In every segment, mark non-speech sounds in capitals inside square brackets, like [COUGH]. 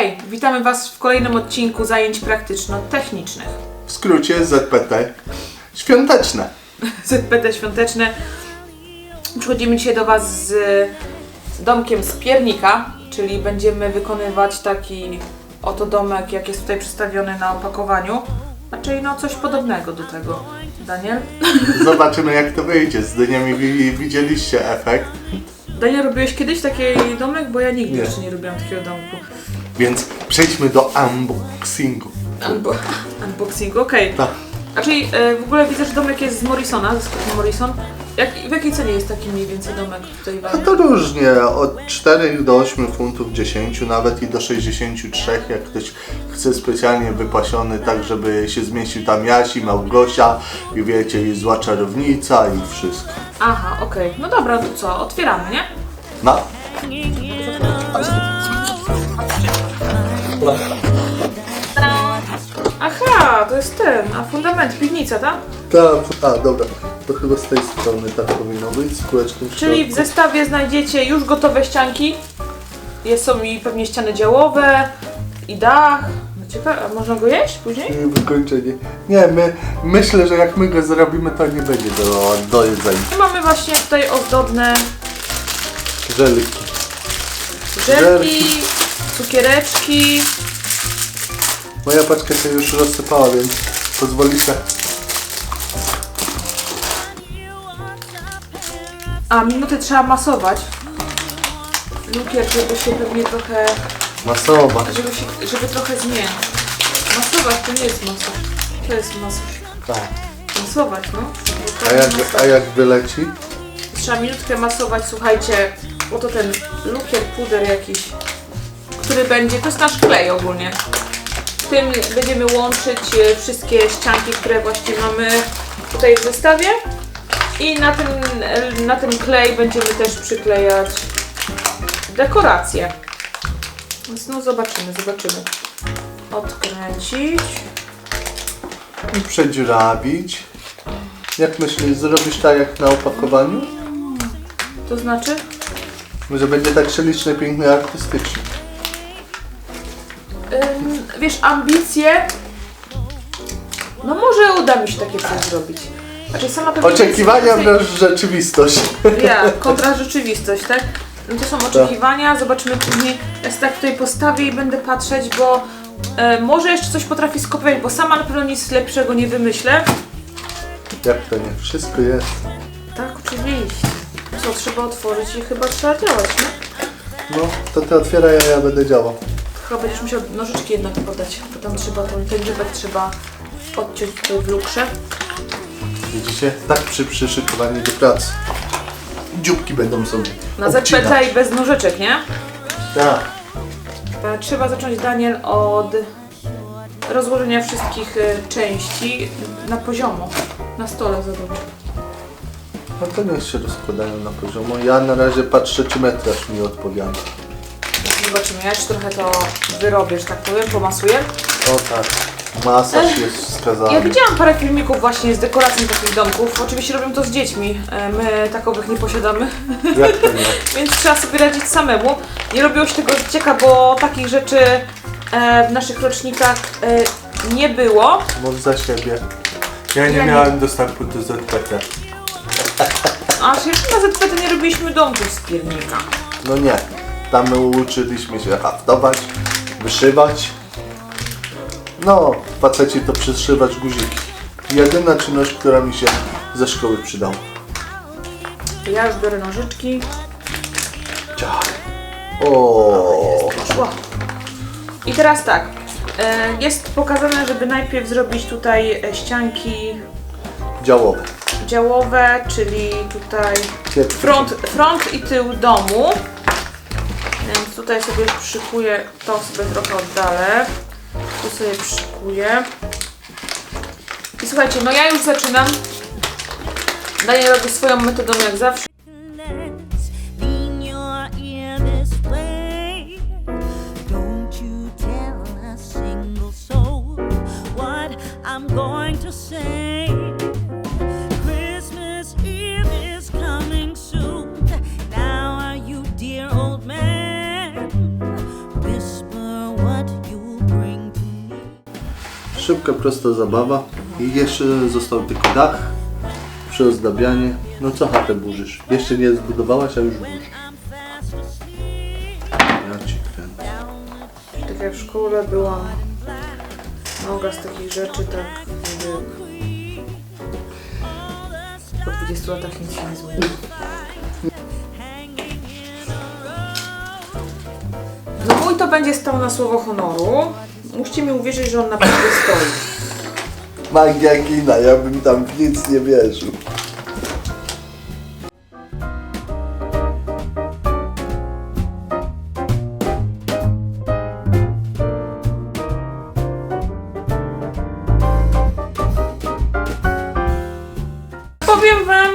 Hej, witamy Was w kolejnym odcinku zajęć praktyczno-technicznych. W skrócie ZPT. Świąteczne. [LAUGHS] ZPT świąteczne. Przychodzimy dzisiaj do Was z domkiem z piernika, czyli będziemy wykonywać taki oto domek, jak jest tutaj przedstawiony na opakowaniu. Znaczy, no coś podobnego do tego. Daniel? [LAUGHS] Zobaczymy jak to wyjdzie. Z dyniami wi- widzieliście efekt. Daniel, robiłeś kiedyś taki domek? Bo ja nigdy Nie. jeszcze nie robiłam takiego domku. Więc przejdźmy do unboxingu. Unbo unboxing, okej. Tak. A czyli e, w ogóle widzę, że domek jest z Morrisona, ze sklepu Morrison. Jak, w jakiej cenie jest taki mniej więcej domek tutaj w A to różnie. Od 4 do 8 funtów, 10 nawet i do 63, jak ktoś chce specjalnie wypasiony, tak żeby się zmieścił tam Jasi, Małgosia i wiecie, i zła czarownica i wszystko. Aha, okej. No dobra, to co? Otwieramy, nie? No. To jest ten, a fundament, piwnica, tak? Tak, a dobra. To chyba z tej strony tak powinno być, z kółeczkiem w Czyli w środku. zestawie znajdziecie już gotowe ścianki. Jest, są i pewnie ściany działowe, i dach. No ciekawe, a można go jeść później? I wykończenie. Nie, my, myślę, że jak my go zrobimy, to nie będzie do, do jedzenia. I mamy właśnie tutaj ozdobne Żelki. żelki, cukiereczki. Moja paczka się już rozsypała, więc pozwolicie. A minuty trzeba masować. Lukier, żeby się pewnie trochę, Masowa. żeby się, żeby trochę zmienić. Masować to nie jest masow. To jest masow. Tak. Masować, no. A jak, a jak wyleci? Trzeba minutkę masować, słuchajcie, oto ten lukier, puder jakiś, który będzie, to jest nasz klej ogólnie. Tym będziemy łączyć e, wszystkie ścianki, które właśnie mamy tutaj w zestawie. I na ten, na ten klej będziemy też przyklejać dekoracje. Więc no zobaczymy, zobaczymy. Odkręcić. I przedziurawić. Jak myślisz, zrobisz tak jak na opakowaniu? To znaczy? Że będzie tak ślicznie, pięknie, artystycznie. Wiesz, ambicje. No może uda mi się takie coś zrobić. Znaczy sama pewnie Oczekiwania więcej- wraz rzeczywistość. Ja, [LAUGHS] kontra rzeczywistość, tak? No to są oczekiwania, zobaczymy później. Ja sobie tak tutaj postawię i będę patrzeć, bo e, może jeszcze coś potrafi skopiować, bo sama na pewno nic lepszego nie wymyślę. Jak to nie? Wszystko jest. Tak, oczywiście. Co, trzeba otworzyć i chyba trzeba działać, nie? No, to ty otwieraj, a ja będę działał. Chyba będziesz musiał nożyczki jednak podać, bo tam trzeba, ten, ten dziubek trzeba odciąć tutaj w lukrze. Widzicie? Tak przy przyszykowaniu do pracy. Dzióbki będą sobie Na obcinać. I bez nożyczek, nie? Tak. E, Trzeba zacząć, Daniel, od rozłożenia wszystkich e, części na poziomo. Na stole zobacz. No to niech się rozkładają na poziomo. Ja na razie patrzę, czy metraż mi odpowiada. Zobaczymy, ja jeszcze trochę to wyrobię, że tak powiem, pomasuję. O tak. Masaż jest wskazany. Ja widziałam parę filmików właśnie z dekoracji takich domków. Oczywiście robią to z dziećmi. E, My takowych nie posiadamy, Jak to nie? [LAUGHS] więc trzeba sobie radzić samemu. Nie robiło się tego z bo takich rzeczy e, w naszych rocznikach e, nie było. Mów za siebie. Ja nie Ja nie- miałem dostępu do ZPT. A jeszcze na ZPT nie robiliśmy domków z piernika. No nie. Tam my uczyliśmy się haftować, wyszywać. No, faceci to przyszywać guziki. Jedyna czynność, która mi się ze szkoły przydała. Ja już biorę nożyczki. Ciach. O. Poszło. I teraz tak. e, Jest pokazane, żeby najpierw zrobić tutaj e, ścianki Działowe. działowe, czyli tutaj front, front i tył domu. Więc tutaj sobie przyszykuję, to sobie trochę oddalę. Tu sobie przyszykuję. I słuchajcie, no ja już zaczynam. Daniel robi swoją metodą jak zawsze. I'm going to say. Szybka, prosta zabawa. I jeszcze został tylko dach, przyozdabianie. No co chatę burzysz? Jeszcze nie zbudowałaś, a już burzysz. Ja ci kręcę. Tak jak w szkole byłam noga z takich rzeczy, tak mówię, po 20 latach nic się nie zmieni. No mój to będzie stał na słowo honoru. Musicie mi uwierzyć, że on naprawdę [LAUGHS] stoi. Magia kina, ja bym tam w nic nie wierzył. Powiem wam,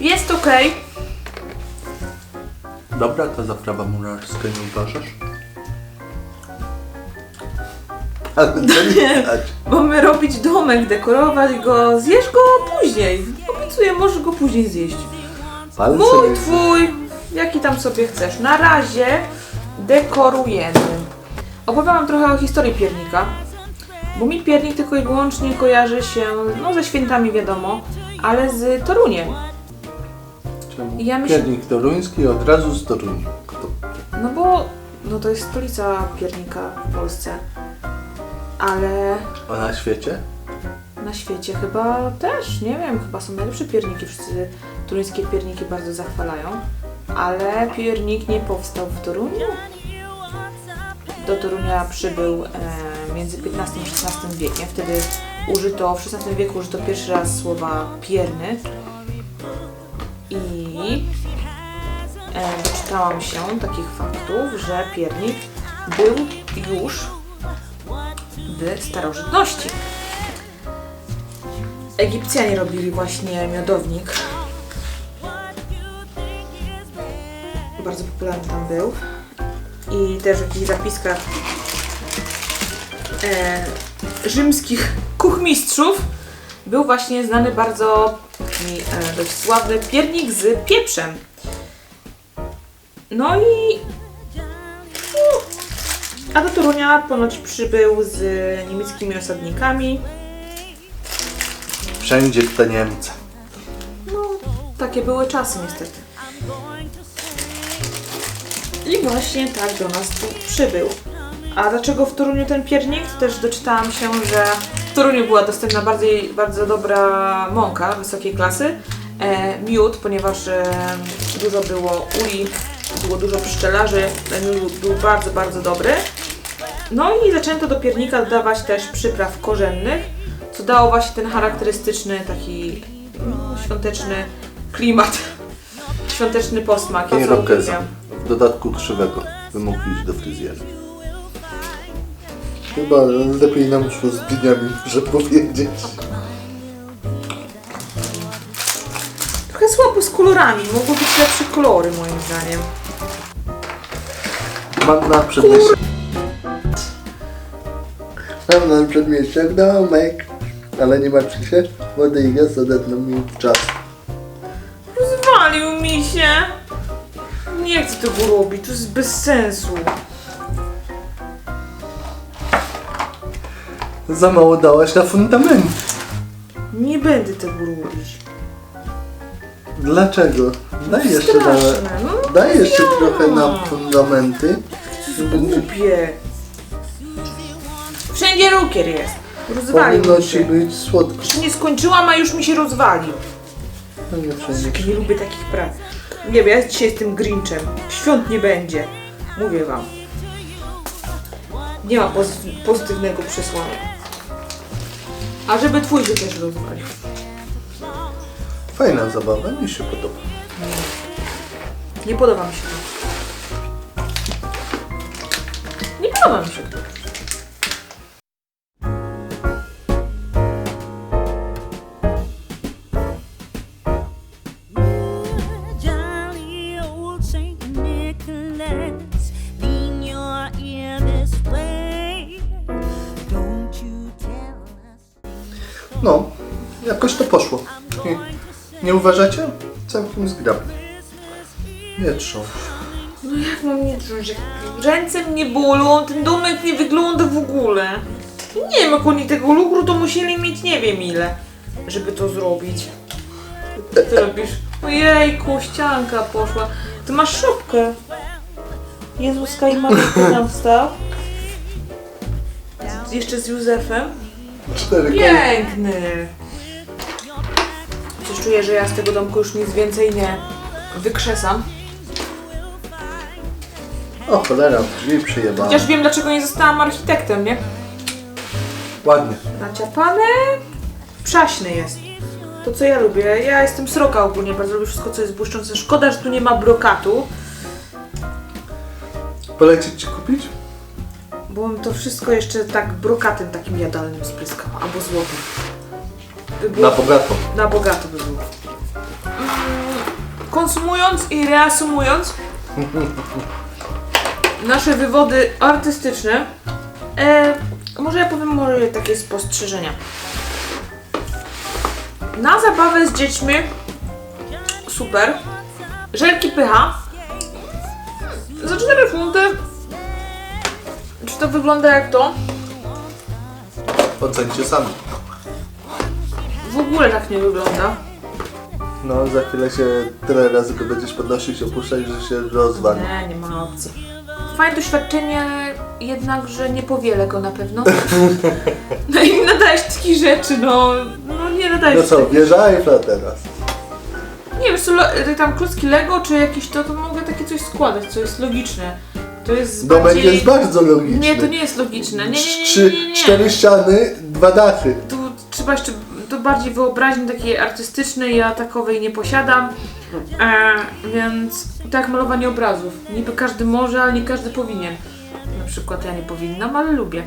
jest ok. Dobra, ta zaprawa murarska nie uważasz? Ale to nie [LAUGHS] widać. Mamy robić domek, dekorować go, zjesz go później. Obiecuję, możesz go później zjeść. Mój, twój, jaki tam sobie chcesz. Na razie dekorujemy. Opowiem wam trochę o historii piernika, bo mi piernik tylko i wyłącznie kojarzy się, no ze świętami wiadomo, ale z Toruniem. Czemu? Ja myślę- Piernik toruński od razu z Torunia. Kto? No bo no to jest stolica piernika w Polsce, ale A na świecie? na świecie chyba też, nie wiem, chyba są najlepsze pierniki, wszyscy turyńskie pierniki bardzo zachwalają, ale piernik nie powstał w Toruniu. Do Torunia przybył e, między XV a XVI wiekiem, wtedy użyto, w XVI wieku użyto pierwszy raz słowa pierny i e, doczytałam się takich faktów, że piernik był już w starożytności. Egipcjanie robili właśnie miodownik. Bardzo popularny tam był. I też w jakichś zapiskach e, rzymskich kuchmistrzów był właśnie znany bardzo e, dość sławny piernik z pieprzem. No i a do Torunia ponoć przybył z niemieckimi osadnikami. Wszędzie te Niemcy. No, takie były czasy niestety. I właśnie tak do nas tu przybył. A dlaczego w Toruniu ten piernik? To też doczytałam się, że w Toruniu była dostępna bardziej, bardzo dobra mąka wysokiej klasy. E, miód, ponieważ e, dużo było uli, było dużo pszczelarzy, ten miód był bardzo, bardzo dobry. No i zaczęto do piernika dodawać też przypraw korzennych, co dało właśnie ten charakterystyczny taki no, świąteczny klimat, [LAUGHS] świąteczny posmak. I Ja co rokeza. W dodatku krzywego. By mógł iść do fryzjera. Chyba lepiej nam szło z dniami, muszę powiedzieć. Trochę słabo z kolorami, mogły być lepsze kolory moim zdaniem. Mam na przedmieściach. Mam na przedmieściach domek. Ale nie martwcie się, młody i gaz odetną mi czas. Rozwalił mi się. Nie chcę tego robić, to jest bez sensu. Za mało dałaś na fundament. Nie będę tego robić. Dlaczego? Daj jeszcze, na, Straszne, no. daj jeszcze ja. trochę na fundamenty. Głupie. Wszędzie lukier jest. Rozwalił Powinno mi ci się. być słodko. Jeszcze nie skończyłam, a już mi się rozwalił. No nie wszędzie. Nie lubię takich prac. Nie wiem, ja dzisiaj jestem Grinchem. Świąt nie będzie. Mówię wam. Nie ma pozy- pozytywnego przesłania. A żeby twój się też rozwalił. Fajna zabawa, mi się podoba. Nie podoba mi się to. Nie podoba mi się to. To poszło. Nie, nie uważacie? Całkiem zgrabnie. Nie trząść. No jak mam nie czuć, jak ręce mnie bolą, ten domek nie wygląda w ogóle. Nie wiem, jak oni tego lukru to musieli mieć nie wiem ile, żeby to zrobić. Co ty robisz? Ojej, ścianka poszła. Ty masz szopkę. Jezuska i Maryjkę [LAUGHS] nam wstał. Jeszcze z Józefem. Cztery. Piękny! Coś czuję, że ja z tego domku już nic więcej nie wykrzesam. O cholera, drzwi przyjebałem. Chociaż wiem, dlaczego nie zostałam architektem, nie? Ładnie. Naciapane, przaśny jest. To co ja lubię. Ja jestem sroka ogólnie, bardzo lubię wszystko, co jest błyszczące. Szkoda, że tu nie ma brokatu, Polecieć ci kupić? bo bym to wszystko jeszcze tak brokatem takim jadalnym spryskała, albo złotym. By było Na bogato. Na bogato by było. Konsumując i reasumując [LAUGHS] nasze wywody artystyczne, e, może ja powiem może takie spostrzeżenia. Na zabawę z dziećmi super. Żelki pycha. Za 4 funty. Czy to wygląda jak to? Ocencie sami. W ogóle tak nie wygląda. No, za chwilę się tyle razy go będziesz podnosić, opuszczać, że się rozwali. Nie, nie ma opcji. Fajne doświadczenie, jednakże nie powielę go na pewno. [LAUGHS] No i nadajesz takich rzeczy, no, no nie nadajesz. No co, wieża Eiffla teraz. Nie co, lo- tam klocki Lego czy jakieś to, to mogę takie coś składać, co jest logiczne. To jest Domek bardziej... jest bardzo logiczny. Nie, to nie jest logiczne. Nie, nie, nie, nie, Trzy, nie, nie. cztery ściany, dwa dachy. Tu trzeba jeszcze to bardziej wyobraźni takiej artystycznej, ja takowej nie posiadam. E, więc tak malowanie obrazów. Niby każdy może, ale nie każdy powinien. Na przykład ja nie powinnam, ale lubię.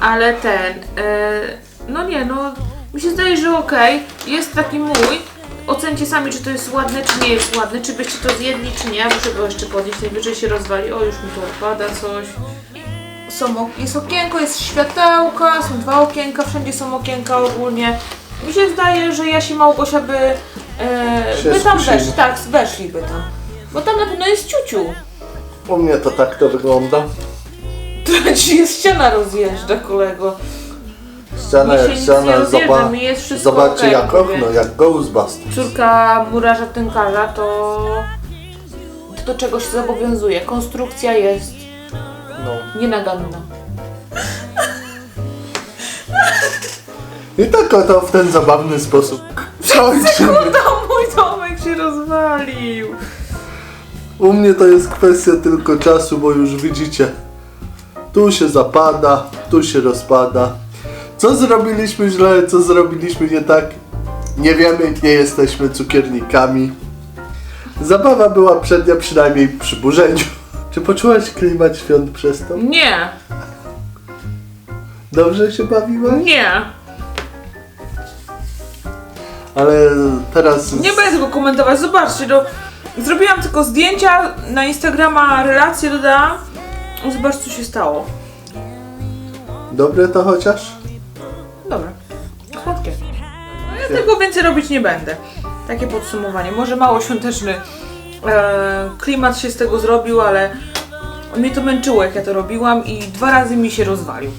Ale ten, e, no nie, no mi się zdaje, że okej, jest taki mój. Ocencie sami, czy to jest ładne, czy nie jest ładne, czy byście to zjedli, czy nie. Ja muszę go jeszcze podnieść, najwyżej się rozwali. O, już mi tu odpada coś. Są, jest okienko, jest światełka, są dwa okienka, wszędzie są okienka ogólnie. Mi się zdaje, że Jasi i Małgosia by, e, Się by tam skusili. weszli, tak, weszliby tam. Bo tam na pewno jest ciuciu. U mnie to tak to wygląda. Która ci jest ściana rozjeżdża, kolego. Ściana Mi się jak nic nie ściana, rozjeżdża, mi jest wszystko zobaczcie okej, jak mówię. okno, jak Ghostbusters. Córka murarza tynkarza to, to do czego się zobowiązuje. Konstrukcja jest No. nienaganna. I tak oto w ten zabawny sposób kończymy. To mój domek się rozwalił. U mnie to jest kwestia tylko czasu, bo już widzicie, tu się zapada, tu się rozpada. Co zrobiliśmy źle, co zrobiliśmy nie tak? Nie wiemy, nie jesteśmy cukiernikami. Zabawa była przednia przynajmniej przy burzeniu. [LAUGHS] Czy poczułaś klimat świąt przez to? Nie, Dobrze się bawiłaś? nie. Ale teraz... Nie będę tego komentować, zobaczcie, no, zrobiłam tylko zdjęcia, na Instagrama relacje dodałam. Zobacz co się stało. Dobre to chociaż? Dobra, słodkie. No ja tego więcej robić nie będę. Takie podsumowanie. Może mało świąteczny e, klimat się z tego zrobił, ale mnie to męczyło jak ja to robiłam i dwa razy mi się rozwalił.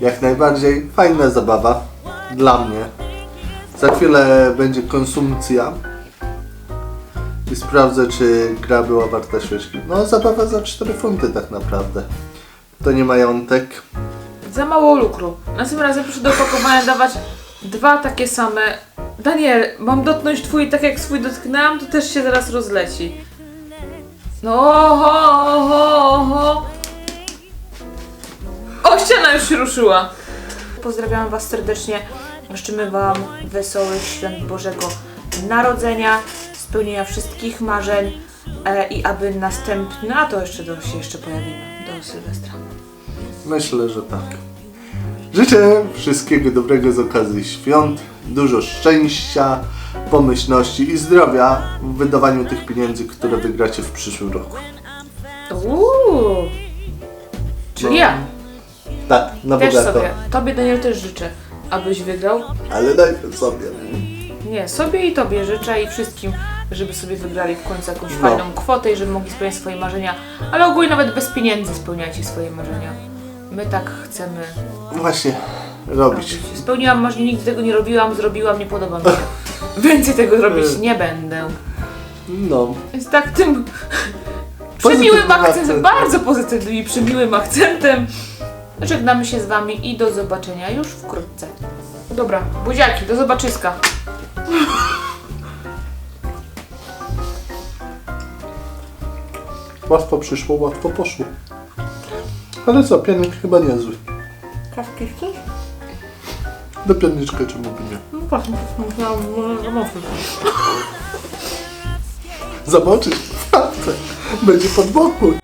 Jak najbardziej fajna zabawa dla mnie. Za chwilę będzie konsumpcja i sprawdzę, czy gra była warta świeczki. No, zabawa za 4 funty tak naprawdę. To nie majątek. Za mało lukru. Następnym razem proszę do opakowania dawać dwa takie same. Daniel, mam dotknąć twój tak jak swój dotknęłam, to też się zaraz rozleci. No oho, oho, oho. O, ściana już się ruszyła. Pozdrawiam was serdecznie. Życzymy wam wesołych świąt Bożego Narodzenia, spełnienia wszystkich marzeń e, i aby następne, a to jeszcze do, się jeszcze pojawimy, do Sylwestra. Myślę, że tak. Życzę wszystkiego dobrego z okazji świąt, dużo szczęścia, pomyślności i zdrowia w wydawaniu tych pieniędzy, które wygracie w przyszłym roku. Uuu. Czyli No, ja. Tak, na Wiesz bogato. sobie, tobie Daniel też życzę, abyś wygrał. Ale najpierw sobie. Nie, sobie i tobie życzę i wszystkim żeby sobie wygrali w końcu jakąś No. fajną kwotę i żeby mogli spełniać swoje marzenia. Ale ogólnie nawet bez pieniędzy spełniajcie swoje marzenia. My tak chcemy Właśnie robić. robić. Spełniłam marzenie, nigdy tego nie robiłam, zrobiłam, nie podoba mi się. [LAUGHS] Więcej tego robić [LAUGHS] nie będę. No. Więc tak tym przymiłym Pozytywnym akcentem, akcentem. bardzo pozytywnym i przymiłym akcentem żegnamy się z Wami i do zobaczenia już wkrótce. Dobra, buziaki, do zobaczyska. Łatwo przyszło, łatwo poszło. Ale co, piannik chyba niezły. Kawki chcesz? Do pianniczka czemu by nie. No właśnie, może zamówić. Zamoczyć w. Będzie podwokół.